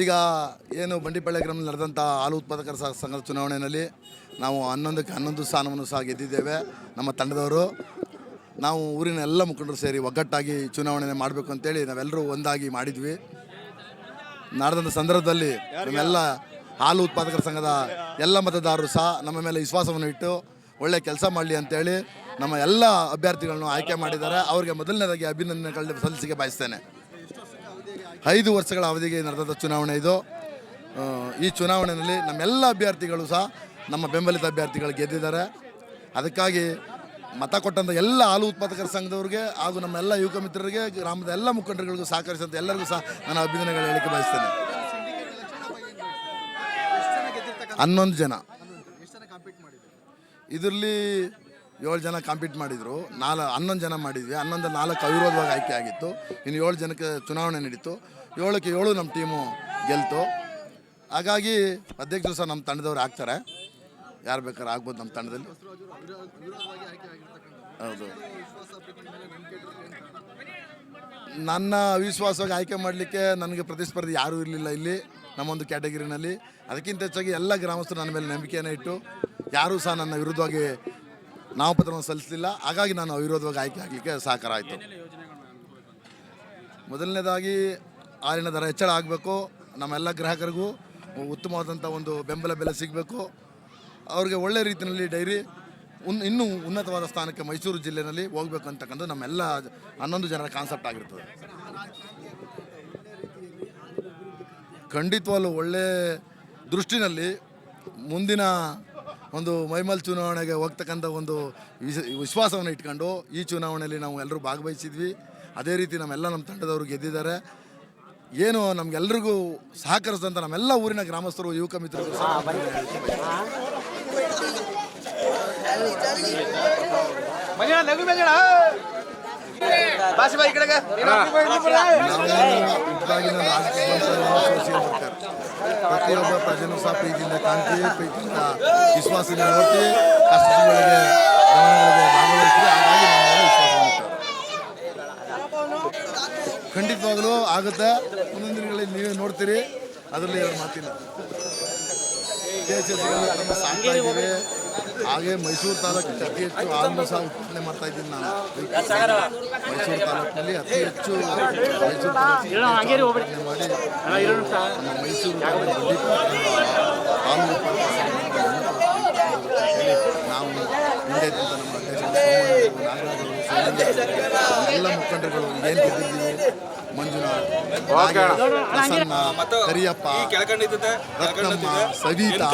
ಈಗ ಏನು ಬಂಡಿಪಳ್ಳಿ ಗ್ರಾಮದಲ್ಲಿ ನಡೆದಂಥ ಹಾಲು ಉತ್ಪಾದಕರ ಸಂಘದ ಚುನಾವಣೆಯಲ್ಲಿ ನಾವು ಹನ್ನೊಂದಕ್ಕೆ ಹನ್ನೊಂದು ಸ್ಥಾನವನ್ನು ಸಹ ಗೆದ್ದಿದ್ದೇವೆ ನಮ್ಮ ತಂಡದವರು. ನಾವು ಊರಿನ ಎಲ್ಲ ಮುಖಂಡರು ಸೇರಿ ಒಗ್ಗಟ್ಟಾಗಿ ಚುನಾವಣೆ ಮಾಡಬೇಕು ಅಂತೇಳಿ ನಾವೆಲ್ಲರೂ ಒಂದಾಗಿ ಮಾಡಿದ್ವಿ. ನಡೆದಂಥ ಸಂದರ್ಭದಲ್ಲಿ ನಮ್ಮೆಲ್ಲ ಹಾಲು ಉತ್ಪಾದಕರ ಸಂಘದ ಎಲ್ಲ ಮತದಾರರು ಸಹ ನಮ್ಮ ಮೇಲೆ ವಿಶ್ವಾಸವನ್ನು ಇಟ್ಟು ಒಳ್ಳೆ ಕೆಲಸ ಮಾಡಲಿ ಅಂತೇಳಿ ನಮ್ಮ ಎಲ್ಲ ಅಭ್ಯರ್ಥಿಗಳನ್ನು ಆಯ್ಕೆ ಮಾಡಿದ್ದಾರೆ. ಅವರಿಗೆ ಮೊದಲನೇದಾಗಿ ಅಭಿನಂದನೆಗಳನ್ನ ಸಲ್ಲಿಸಿಗೆ ಬಯಸ್ತೇನೆ. ಐದು ವರ್ಷಗಳ ಅವಧಿಗೆ ನಡೆದ ಚುನಾವಣೆ ಇದು. ಈ ಚುನಾವಣೆಯಲ್ಲಿ ನಮ್ಮೆಲ್ಲ ಅಭ್ಯರ್ಥಿಗಳು ಸಹ ನಮ್ಮ ಬೆಂಬಲಿತ ಅಭ್ಯರ್ಥಿಗಳು ಗೆದ್ದಿದ್ದಾರೆ. ಅದಕ್ಕಾಗಿ ಮತ ಕೊಟ್ಟಂಥ ಎಲ್ಲ ಹಾಲು ಉತ್ಪಾದಕರ ಸಂಘದವ್ರಿಗೆ ಹಾಗೂ ನಮ್ಮ ಎಲ್ಲ ಯುವಕ ಮಿತ್ರರಿಗೆ ಗ್ರಾಮದ ಎಲ್ಲ ಮುಖಂಡರುಗಳಿಗೂ ಸಹಕರಿಸಿದಂಥ ಎಲ್ಲರಿಗೂ ಸಹ ನಾನು ಅಭಿನಂದನೆಗಳು ಹೇಳಿಕೆ ಬಯಸ್ತೇನೆ. ಹನ್ನೊಂದು ಜನ. ಇದರಲ್ಲಿ ಏಳು ಜನ ಕಾಂಪೀಟ್ ಮಾಡಿದರು. ನಾಲ್ಕು ಹನ್ನೊಂದು ಜನ ಮಾಡಿದ್ವಿ. ಹನ್ನೊಂದು, ನಾಲ್ಕು ಅವಿರೋಧವಾಗಿ ಆಯ್ಕೆ ಆಗಿತ್ತು. ಇನ್ನು ಏಳು ಜನಕ್ಕೆ ಚುನಾವಣೆ ನಡೀತು. ಏಳಕ್ಕೆ ಏಳು ನಮ್ಮ ಟೀಮು ಗೆಲ್ತು. ಹಾಗಾಗಿ ಅಧ್ಯಕ್ಷರು ಸಹ ನಮ್ಮ ತಂಡದವ್ರು ಆಗ್ತಾರೆ. ಯಾರು ಬೇಕಾದ್ರೆ ಆಗ್ಬೋದು ನಮ್ಮ ತಂಡದಲ್ಲಿ. ಹೌದು. ನನ್ನ ಅವಿಶ್ವಾಸವಾಗಿ ಆಯ್ಕೆ ಮಾಡಲಿಕ್ಕೆ ನನಗೆ ಪ್ರತಿಸ್ಪರ್ಧಿ ಯಾರೂ ಇರಲಿಲ್ಲ ಇಲ್ಲಿ, ನಮ್ಮೊಂದು ಕ್ಯಾಟಗರಿನಲ್ಲಿ ಅದಕ್ಕಿಂತ ಹೆಚ್ಚಾಗಿ ಎಲ್ಲ ಗ್ರಾಮಸ್ಥರು ನನ್ನ ಮೇಲೆ ನಂಬಿಕೆಯನ್ನು ಇಟ್ಟು, ಯಾರೂ ಸಹ ನನ್ನ ವಿರುದ್ಧವಾಗಿ ನಾಮಪತ್ರವನ್ನು ಸಲ್ಲಿಸಲಿಲ್ಲ. ಹಾಗಾಗಿ ನಾನು ಅವಿರೋಧವಾಗಿ ಆಯ್ಕೆ ಆಗಲಿಕ್ಕೆ ಸಹಕಾರ ಆಯಿತು. ಮೊದಲನೇದಾಗಿ ಹಾಲಿನ ದರ ಹೆಚ್ಚಳ ಆಗಬೇಕು. ನಮ್ಮೆಲ್ಲ ಗ್ರಾಹಕರಿಗೂ ಉತ್ತಮವಾದಂಥ ಒಂದು ಬೆಂಬಲ ಬೆಲೆ ಸಿಗಬೇಕು. ಅವ್ರಿಗೆ ಒಳ್ಳೆ ರೀತಿಯಲ್ಲಿ ಡೈರಿ ಉನ್, ಇನ್ನೂ ಉನ್ನತವಾದ ಸ್ಥಾನಕ್ಕೆ ಮೈಸೂರು ಜಿಲ್ಲೆಯಲ್ಲಿ ಹೋಗಬೇಕು ಅಂತಕ್ಕಂಥ ನಮ್ಮೆಲ್ಲ ಹನ್ನೊಂದು ಜನರ ಕಾನ್ಸೆಪ್ಟ್ ಆಗಿರ್ತದೆ. ಖಂಡಿತವಾಗ್ಲೂ ಒಳ್ಳೆ ದೃಷ್ಟಿನಲ್ಲಿ ಮುಂದಿನ ಒಂದು ಮೈಮಲ್ ಚುನಾವಣೆಗೆ ಹೋಗ್ತಕ್ಕಂಥ ಒಂದು ವಿಸ್- ವಿಶ್ವಾಸವನ್ನು ಇಟ್ಕೊಂಡು ಈ ಚುನಾವಣೆಯಲ್ಲಿ ನಾವು ಎಲ್ಲರೂ ಭಾಗವಹಿಸಿದ್ವಿ. ಅದೇ ರೀತಿ ನಮ್ಮೆಲ್ಲ ನಮ್ಮ ತಂಡದವರು ಗೆದ್ದಿದ್ದಾರೆ. ಏನು ನಮಗೆಲ್ಲರಿಗೂ ಸಹಕರಿಸಿದಂಥ ನಮ್ಮೆಲ್ಲ ಊರಿನ ಗ್ರಾಮಸ್ಥರು ಯುವಕ ಮಿತ್ರರು ಸೋಷಿಯಲ್ ವರ್ಕರ್. ಪ್ರತಿಯೊಬ್ಬ ಪ್ರಜೆನೂ ಸಹ ಪ್ರೀತಿಯಿಂದ ಕಾಣ್ತೀವಿ, ಪ್ರೀತಿಯಿಂದ ವಿಶ್ವಾಸದಿಂದ ನೋಡ್ತೀವಿ, ಕಷ್ಟಗಳಿಗೆ ಭಾಗವಹಿಸ್ತೀವಿ, ಹಾಗಾಗಿ ಮೇಲೆ ವಿಶ್ವಾಸ. ಖಂಡಿತವಾಗಲೂ ಆಗುತ್ತೆ. ಮುಂದಿನ ದಿನಗಳಲ್ಲಿ ನೀವೇ ನೋಡ್ತೀರಿ. ಅದರಲ್ಲಿ ಎರಡು ಮಾತಿಲ್ಲ. ಇದ್ದೀವಿ. ಹಾಗೆ ಮೈಸೂರು ತಾಲೂಕಿಗೆ ಅತಿ ಹೆಚ್ಚು ಸಹ ಉತ್ಪಾದನೆ ಮಾಡ್ತಾ ಇದ್ದೀನಿ ನಾನು. ಮೈಸೂರು ತಾಲೂಕಿನಲ್ಲಿ ಅತಿ ಹೆಚ್ಚು ಮೈಸೂರು ಉತ್ಪಾದನೆ ಮಾಡಿ ನಮ್ಮ ಮೈಸೂರು ತಾಲೂಕು ಹಾಲು ನಾವು ಹಿಂದೆ ನಮ್ಮ ಎಲ್ಲ ಮುಖಂಡರುಗಳು ಏನು ಗೆದ್ದಿದ್ದೀವಿ? ಮಂಜುನಾಥ್ ಪ್ರಸನ್ನ ಕರಿಯಪ್ಪ ರತ್ನಮ್ಮ ಸವಿತಾ